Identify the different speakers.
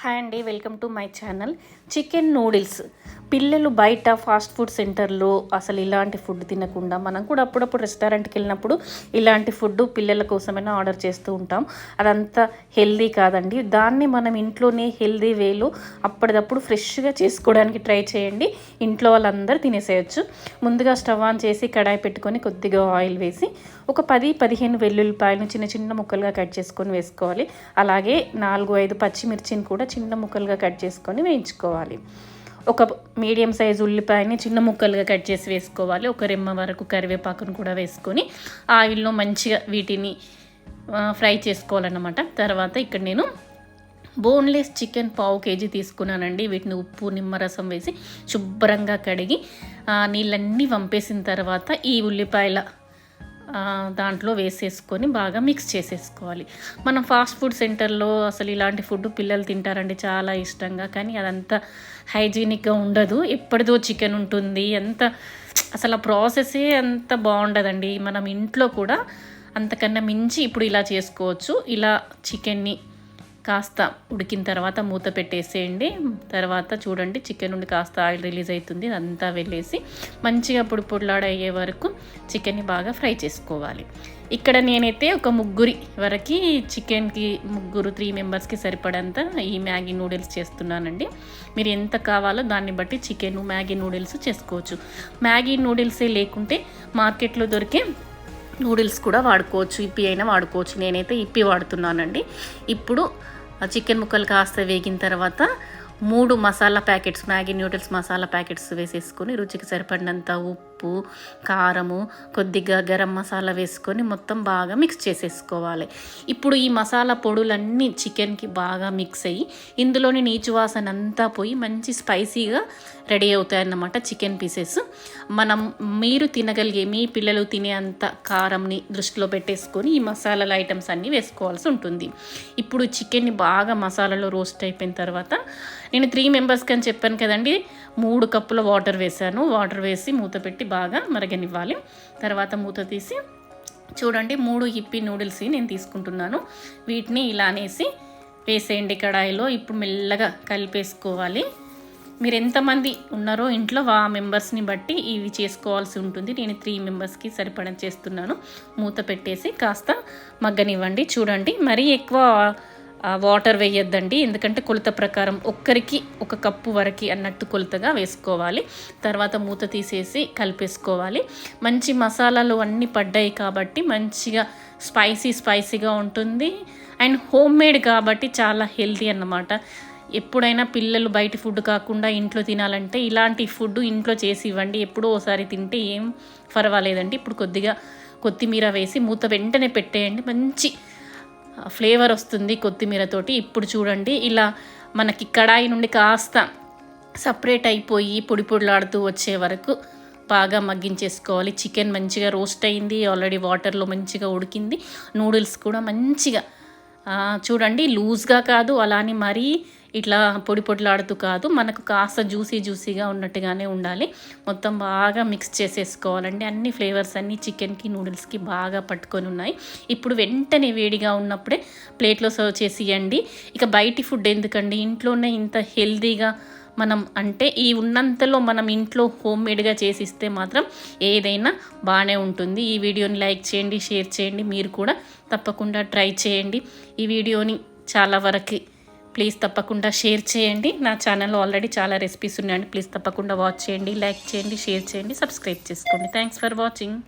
Speaker 1: Hi అండి welcome to my channel. Chicken noodles. పిల్లలు బయట ఫాస్ట్ ఫుడ్ సెంటర్లో అసలు ఇలాంటి ఫుడ్ తినకుండా మనం కూడా అప్పుడప్పుడు రెస్టారెంట్కి వెళ్ళినప్పుడు ఇలాంటి ఫుడ్ పిల్లల కోసమైనా ఆర్డర్ చేస్తూ ఉంటాం. అదంతా హెల్దీ కాదండి. దాన్ని మనం ఇంట్లోనే హెల్దీ వేలో అప్పటిదప్పుడు ఫ్రెష్గా చేసుకోవడానికి ట్రై చేయండి. ఇంట్లో వాళ్ళందరూ తినేసేయచ్చు. ముందుగా స్టవ్ ఆన్ చేసి కడాయి పెట్టుకొని కొద్దిగా ఆయిల్ వేసి ఒక పది పదిహేను వెల్లుల్లిపాయలను చిన్న చిన్న ముక్కలుగా కట్ చేసుకొని వేసుకోవాలి. అలాగే నాలుగు ఐదు పచ్చిమిర్చిని కూడా చిన్న ముక్కలుగా కట్ చేసుకొని వేయించుకోవాలి. ఒక మీడియం సైజు ఉల్లిపాయని చిన్న ముక్కలుగా కట్ చేసి వేసుకోవాలి. ఒక రెమ్మ వరకు కరివేపాకును కూడా వేసుకొని ఆయిల్లో మంచిగా వీటిని ఫ్రై చేసుకోవాలన్నమాట. తర్వాత ఇక్కడ నేను బోన్లెస్ చికెన్ పావు కేజీ తీసుకున్నానండి. వీటిని ఉప్పు నిమ్మరసం వేసి శుభ్రంగా కడిగి నీళ్ళన్నీ వంపేసిన తర్వాత ఈ ఉల్లిపాయల దాంట్లో వేసేసుకొని బాగా మిక్స్ చేసేసుకోవాలి. మనం ఫాస్ట్ ఫుడ్ సెంటర్లో అసలు ఇలాంటి ఫుడ్ పిల్లలు తింటారండి చాలా ఇష్టంగా. కానీ అదంతా హైజీనిక్గా ఉండదు. ఎప్పటిదో చికెన్ ఉంటుంది. ఎంత అసలు ఆ ప్రాసెసే అంత బాగుండదండి. మనం ఇంట్లో కూడా అంతకన్నా మించి ఇప్పుడు ఇలా చేసుకోవచ్చు. ఇలా చికెన్ని కాస్త ఉడికిన తర్వాత మూత పెట్టేసేయండి. తర్వాత చూడండి చికెన్ నుండి కాస్త ఆయిల్ రిలీజ్ అవుతుంది. అదంతా వెళ్ళేసి మంచిగా పొడి పొడిలాడయ్యే వరకు చికెన్ని బాగా ఫ్రై చేసుకోవాలి. ఇక్కడ నేనైతే ఒక ముగ్గురి వరకు చికెన్కి ముగ్గురు త్రీ మెంబర్స్కి సరిపడంత ఈ మ్యాగీ నూడిల్స్ చేస్తున్నానండి. మీరు ఎంత కావాలో దాన్ని బట్టి చికెన్ మ్యాగీ నూడిల్స్ చేసుకోవచ్చు. మ్యాగీ నూడిల్సే లేకుంటే మార్కెట్లో దొరికే నూడిల్స్ కూడా వాడుకోవచ్చు. ఇప్పి అయినా వాడుకోవచ్చు. నేనైతే ఇప్పి వాడుతున్నానండి. ఇప్పుడు ఆ చికెన్ ముక్కలు కాస్త వేగిన తర్వాత మూడు masala packets Maggi noodles masala packets వేసేసుకొని రుచికి సరిపడినంత ఉప్పు కారము కొద్దిగా గరం మసాలా వేసుకొని మొత్తం బాగా మిక్స్ చేసేసుకోవాలి. ఇప్పుడు ఈ మసాలా పొడులన్నీ చికెన్కి బాగా మిక్స్ అయ్యి ఇందులోని నీచు వాసన అంతా పోయి మంచి స్పైసీగా రెడీ అవుతాయన్నమాట చికెన్ పీసెస్. మనం మీరు తినగలిగే మీ పిల్లలు తినే అంత కారంని దృష్టిలో పెట్టేసుకొని ఈ మసాలాల ఐటమ్స్ అన్నీ వేసుకోవాల్సి ఉంటుంది. ఇప్పుడు చికెన్ని బాగా మసాలాలో రోస్ట్ అయిపోయిన తర్వాత నేను త్రీ మెంబర్స్కి అని చెప్పాను కదండి మూడు కప్పుల వాటర్ వేసాను వాటర్ వేసి మూత పెట్టి బాగా మరగనివ్వాలి. తర్వాత మూత తీసి చూడండి మూడు హిప్పీ నూడిల్స్ నేను తీసుకుంటున్నాను. వీటిని ఇలా అనేసి వేసేయండి కడాయిలో. ఇప్పుడు మెల్లగా కలిపేసుకోవాలి. మీరు ఎంతమంది ఉన్నారో ఇంట్లో ఆ మెంబర్స్ని బట్టి ఇవి చేసుకోవాల్సి ఉంటుంది. నేను త్రీ మెంబర్స్కి సరిపడ చేస్తున్నాను. మూత పెట్టేసి కాస్త మగ్గనివ్వండి చూడండి. మరీ ఎక్కువ వాటర్ వేయొద్దండి. ఎందుకంటే కొలత ప్రకారం ఒక్కరికి ఒక కప్పు వరకు అన్నట్టు కొలతగా వేసుకోవాలి. తర్వాత మూత తీసేసి కలిపేసుకోవాలి. మంచి మసాలాలు అన్నీ పడ్డాయి కాబట్టి మంచిగా స్పైసీ స్పైసీగా ఉంటుంది. అండ్ హోమ్ మేడ్ కాబట్టి చాలా హెల్తీ అన్నమాట. ఎప్పుడైనా పిల్లలు బయట ఫుడ్ కాకుండా ఇంట్లో తినాలంటే ఇలాంటి ఫుడ్ ఇంట్లో చేసి ఇవ్వండి. ఎప్పుడో ఒకసారి తింటే ఏం పర్వాలేదండి ఇప్పుడు కొద్దిగా కొత్తిమీర వేసి మూత వెంటనే పెట్టేయండి. మంచి ఫ్లేవర్ వస్తుంది కొత్తిమీరతోటి ఇప్పుడు చూడండి ఇలా మనకి కడాయి నుండి కాస్త సపరేట్ అయిపోయి పొడి పొడిలాడుతూ వచ్చే వరకు బాగా మగ్గించేసుకోవాలి. చికెన్ మంచిగా రోస్ట్ అయింది. ఆల్రెడీ వాటర్లో మంచిగా ఉడికింది. నూడిల్స్ కూడా మంచిగా చూడండి లూజ్గా కాదు అలానే మరీ ఇట్లా పొడి పొడిలాడుతూ కాదు మనకు కాస్త జ్యూసీ జ్యూసీగా ఉన్నట్టుగానే ఉండాలి. మొత్తం బాగా మిక్స్ చేసేసుకోవాలండి. అన్ని ఫ్లేవర్స్ అన్ని చికెన్కి నూడిల్స్కి బాగా పట్టుకొని ఉన్నాయి. ఇప్పుడు వెంటనే వేడిగా ఉన్నప్పుడే ప్లేట్లో సర్వ్ చేసి ఇవ్వండి ఇక బయటి ఫుడ్ ఎందుకండి? ఇంట్లోనే ఇంత హెల్తీగా మనం అంటే ఈ ఉన్నంతలో మనం ఇంట్లో హోమ్ మేడ్గా చేసిస్తే మాత్రం ఏదైనా బాగానే ఉంటుంది. ఈ వీడియోని లైక్ చేయండి షేర్ చేయండి. మీరు కూడా తప్పకుండా ట్రై చేయండి. ఈ వీడియోని చాలా వరకు ప్లీజ్ తప్పకుండా షేర్ చేయండి. నా ఛానల్లో ఆల్రెడీ చాలా రెసిపీస్ ఉన్నాయండి. ప్లీజ్ తప్పకుండా వాచ్ చేయండి లైక్ చేయండి షేర్ చేయండి సబ్స్క్రైబ్ చేసుకోండి. Thanks for watching